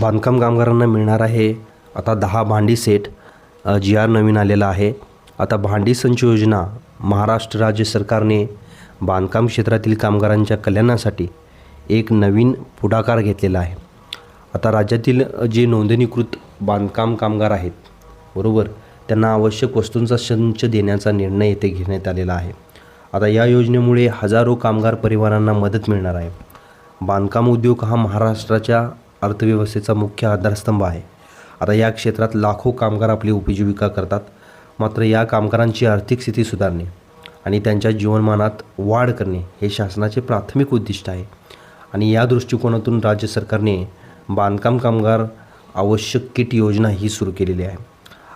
बांधकाम कामगारांना मिळणार आहे. आता दहा भांडी सेट जी आर नवीन आलेला आहे. आता भांडी संच योजना महाराष्ट्र राज्य सरकारने बांधकाम क्षेत्रातील कामगारांच्या कल्याणासाठी एक नवीन पुढाकार घेतलेला आहे. आता राज्यातील जे नोंदणीकृत बांधकाम कामगार आहेत बरोबर त्यांना आवश्यक वस्तूंचा संच देण्याचा निर्णय येथे घेण्यात आलेला आहे. आता या योजनेमुळे हजारो कामगार परिवारांना मदत मिळणार आहे. बांधकाम उद्योग हा महाराष्ट्राच्या अर्थव्यवस्थेचा मुख्य आधारस्तंभ आहे. आता या क्षेत्रात लाखो कामगार आपली उपजीविका करतात मात्र या कामगारांची आर्थिक स्थिती सुधारणे आणि त्यांच्या जीवनमानात वाढ करणे हे शासनाचे प्राथमिक उद्दिष्ट आहे. आणि या दृष्टिकोनातून राज्य सरकारने बांधकाम कामगार आवश्यक किट योजना ही सुरू केलेली आहे.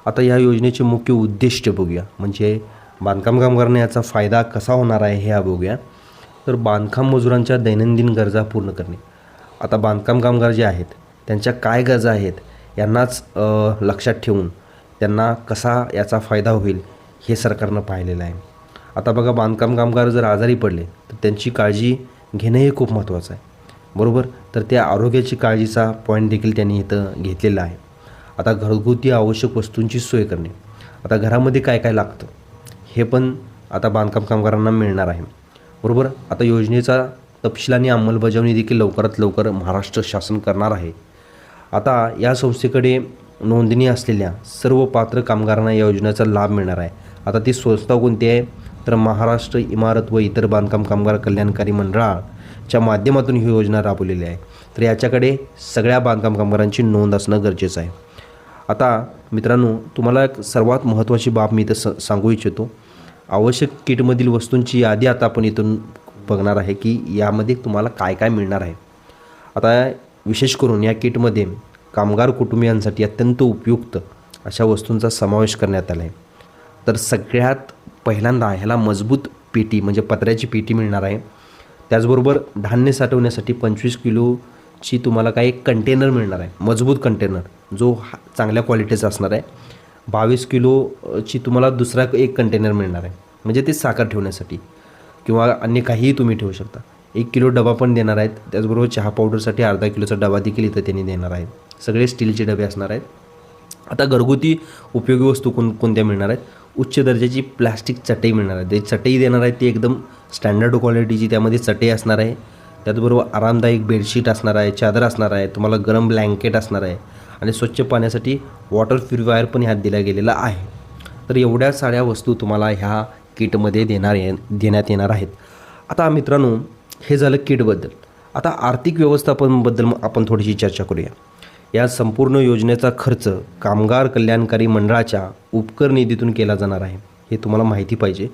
आता या योजनेचे मुख्य उद्दिष्ट बघूया. म्हणजे बांधकाम कामगारांना याचा फायदा कसा होणार आहे हे बघूया. तर बांधकाम मजुरांच्या दैनंदिन गरजा पूर्ण करणे. आता बांधकाम कामगार जे आहेत त्यांच्या काय गरजा आहेत यांनाच लक्षात ठेवून त्यांना कसा याचा फायदा होईल हे सरकारनं पाहिलेलं आहे. आता बघा बांधकाम कामगार जर आजारी पडले तर त्यांची काळजी घेणं हे खूप महत्त्वाचं आहे. बरोबर? तर त्या आरोग्याची काळजीचा पॉईंट देखील त्यांनी इथं घेतलेला आहे. आता घरगुती आवश्यक वस्तूंची सोय करणे. आता घरामध्ये काय काय लागतं हे पण आता बांधकाम कामगारांना मिळणार आहे. बरोबर? आता योजनेचा तपशिलाने अंमलबजावणी देखील लवकरात लवकर महाराष्ट्र शासन करणार आहे. आता या संस्थेकडे नोंदणी असलेल्या सर्व पात्र कामगारांना या योजनेचा लाभ मिळणार आहे. आता ती संस्था कोणती आहे? तर महाराष्ट्र इमारत व इतर बांधकाम कामगार कल्याणकारी मंडळाच्या माध्यमातून ही योजना राबवलेली आहे. तर याच्याकडे सगळ्या बांधकाम कामगारांची नोंद असणं गरजेचं आहे. आता मित्रांनो तुम्हाला एक सर्वात महत्त्वाची बाब मी इथं स सांगू इच्छितो. आवश्यक किटमधील वस्तूंची यादी आता आपण इथून बघणार आहे की यामध्ये तुम्हाला काय काय मिळणार आहे. आता विशेष करून या किटमध्ये कामगार कुटुंबियांसाठी अत्यंत उपयुक्त अशा वस्तूंचा समावेश करण्यात आला आहे तर सगळ्यात पहिल्यांदा ह्याला मजबूत पेटी म्हणजे पत्र्याची पेटी मिळणार आहे. त्याचबरोबर धान्य साठवण्यासाठी पंचवीस किलोची तुम्हाला काही कंटेनर मिळणार आहे. मजबूत कंटेनर जो हा- चांगल्या क्वालिटीचा असणार आहे. बावीस किलोची तुम्हाला दुसरा एक कंटेनर मिळणार आहे. म्हणजे ते साखर ठेवण्यासाठी. किंवा अन्य काहीही तुम्ही ठेवू शकता. एक किलो डबा पण देणार आहेत. त्याचबरोबर चहा पावडरसाठी अर्धा किलोचा डबा देखील इथं त्यांनी देणार आहेत. सगळे स्टीलचे डबे असणार आहेत. आता घरगुती उपयोगी वस्तू कोण कोणत्या मिळणार आहेत? उच्च दर्जाची प्लॅस्टिक चटई मिळणार आहे. ते चटई देणार आहे ती एकदम स्टँडर्ड क्वालिटीची त्यामध्ये चटई असणार आहे. त्याचबरोबर आरामदायक बेडशीट असणार आहे चादर असणार आहे तुम्हाला गरम ब्लँकेट असणार आहे आणि स्वच्छ पाण्यासाठी वॉटर प्युरिफायर पण ह्यात दिला गेलेला आहे. तर एवढ्या साऱ्या वस्तू तुम्हाला ह्या किटमध्ये देणार ये देण्यात येणार आहेत. आता मित्रांनो हे झालं किटबद्दल. आता आर्थिक व्यवस्थापनबद्दल मग आपण थोडीशी चर्चा करूया. या संपूर्ण योजनेचा खर्च कामगार कल्याणकारी मंडळाच्या उपकर निधीतून केला जाणार आहे हे तुम्हाला माहिती पाहिजे.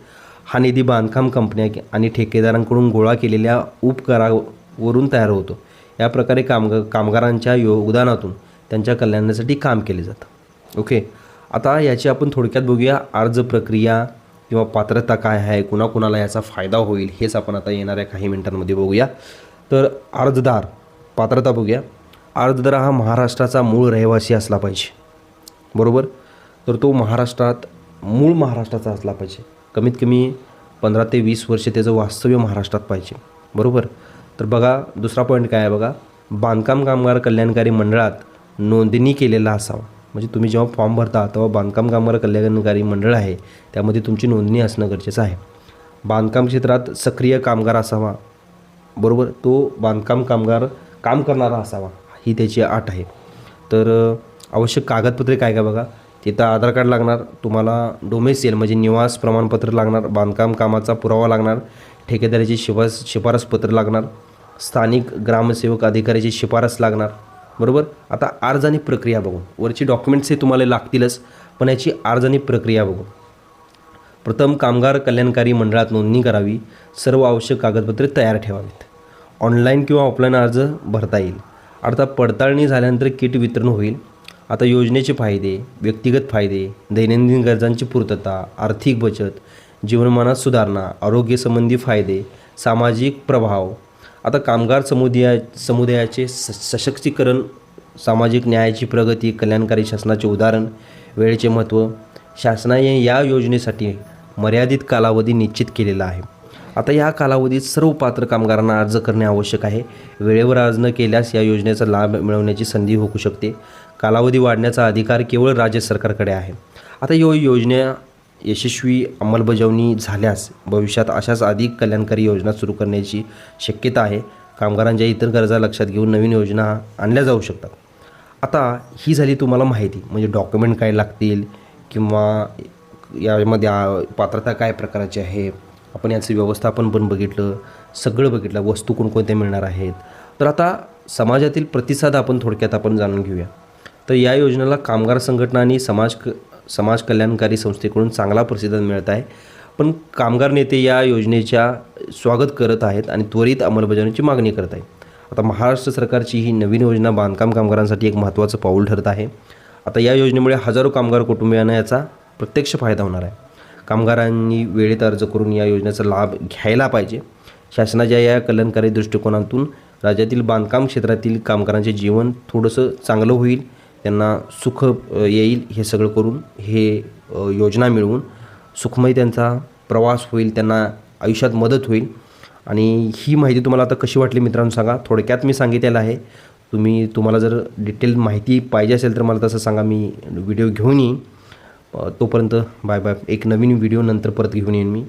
हा निधी बांधकाम कंपन्या आणि ठेकेदारांकडून गोळा केलेल्या उपकरावरून तयार होतो. या प्रकारे कामग कामगारांच्या योगदानातून त्यांच्या कल्याणासाठी काम केले जातं. ओके? आता याची आपण थोडक्यात बघूया. अर्ज प्रक्रिया किंवा पात्रता काय आहे कुणाकुणाला याचा फायदा होईल हेच आपण आता येणाऱ्या काही मिनिटांमध्ये बघूया. तर अर्जदार पात्रता बघूया. अर्जदार हा महाराष्ट्राचा मूळ रहिवासी असला पाहिजे. बरोबर? तर तो महाराष्ट्रात मूळ महाराष्ट्राचा असला पाहिजे. कमीत कमी पंधरा ते वीस वर्ष त्याचं वास्तव्य महाराष्ट्रात पाहिजे. बरोबर? तर बघा दुसरा पॉईंट काय आहे बघा. बांधकाम कामगार कल्याणकारी मंडळात नोंदणी केलेला असावा. म्हणजे तुम्ही जेव्हा फॉर्म भरता तेव्हा बांधकाम कामगार कल्याणकारी मंडळ आहे. त्यामध्ये तुमची नोंदणी असणं गरजेचं आहे. बांधकाम क्षेत्रात सक्रिय कामगार असावा. बरोबर? तो बांधकाम कामगार काम करणारा असावा. ही त्याची अट आहे. तर आवश्यक कागदपत्रे काय काय बघा? तिथं आधार कार्ड लागणार तुम्हाला डोमेसियल म्हणजे निवास प्रमाणपत्र लागणार बांधकाम कामाचा पुरावा लागणार ठेकेदाराची शिफारस शिफारसपत्र लागणार स्थानिक ग्रामसेवक अधिकाऱ्याची शिफारस लागणार बरोबर? आता अर्ज आणि प्रक्रिया बघून. वरची डॉक्युमेंट्स हे तुम्हाला लागतीलच पण याची अर्ज आणि प्रक्रिया बघून. प्रथम कामगार कल्याणकारी मंडळात नोंदणी करावी सर्व आवश्यक कागदपत्रे तयार ठेवावीत. ऑनलाईन किंवा ऑफलाईन अर्ज भरता येईल. अर्थात पडताळणी झाल्यानंतर किट वितरण होईल. आता योजनेचे फायदे व्यक्तिगत फायदे दैनंदिन गरजांची पूर्तता आर्थिक बचत जीवनमानात सुधारणा आरोग्यसंबंधी फायदे सामाजिक प्रभाव आता कामगार समुदाया समुदायाचे स सशक्तीकरण सामाजिक न्यायाची प्रगती कल्याणकारी शासनाचे उदाहरण वेळेचे महत्त्व शासनाने या योजनेसाठी मर्यादित कालावधी निश्चित केलेला आहे. आता या कालावधीत सर्व पात्र कामगारांना अर्ज करणे आवश्यक आहे. वेळेवर अर्ज न केल्यास या योजनेचा लाभ मिळवण्याची संधी होऊ शकते. कालावधी वाढण्याचा अधिकार केवळ राज्य सरकारकडे आहे. आता यो योजना यशस्वी अंमलबजावणी झाल्यास भविष्यात अशाच अधिक कल्याणकारी योजना सुरू करण्याची शक्यता आहे. कामगारांच्या इतर गरजा लक्षात घेऊन नवीन योजना आणल्या जाऊ शकतात. आता ही झाली तुम्हाला माहिती म्हणजे डॉक्युमेंट काय लागतील किंवा यामध्ये पात्रता काय प्रकारची आहे? आपण याचं व्यवस्थापन पण बघितलं सगळं बघितलं वस्तू कोणकोणत्या मिळणार आहेत? तर आता समाजातील प्रतिसाद आपण थोडक्यात आपण जाणून घेऊया. तर या योजनेला कामगार संघटना आणि समाज क समाज कल्याणकारी संस्थेकडून चांगला प्रतिसाद मिळत आहे. पण कामगार नेते या योजनेच्या स्वागत करत आहेत आणि त्वरित अंमलबजावणीची मागणी करत आहेत. आता महाराष्ट्र सरकारची ही नवीन योजना बांधकाम कामगारांसाठी एक महत्त्वाचं पाऊल ठरत आहे. आता या योजनेमुळे हजारो कामगार कुटुंबियांना याचा प्रत्यक्ष फायदा होणार आहे. कामगारांनी वेळेत अर्ज करून या योजनेचा लाभ घ्यायला पाहिजे. शासनाच्या या कल्याणकारी दृष्टिकोनातून राज्यातील बांधकाम क्षेत्रातील कामगारांचे जीवन थोडंसं चांगलं होईल. त्यांना सुख येईल हे सगळं करून हे योजना मिळवून सुखमय त्यांचा प्रवास होईल त्यांना आयुष्यात मदत होईल. आणि ही माहिती तुम्हाला आता कशी वाटली मित्रांनो सांगा. थोडक्यात मी सांगितलेलं आहे. तुम्ही तुम्हाला जर डिटेल माहिती पाहिजे असेल तर मला तसं सांगा. मी व्हिडिओ घेऊन येईन. तोपर्यंत बाय बाय. एक नवीन व्हिडिओ नंतर परत घेऊन येईन मी.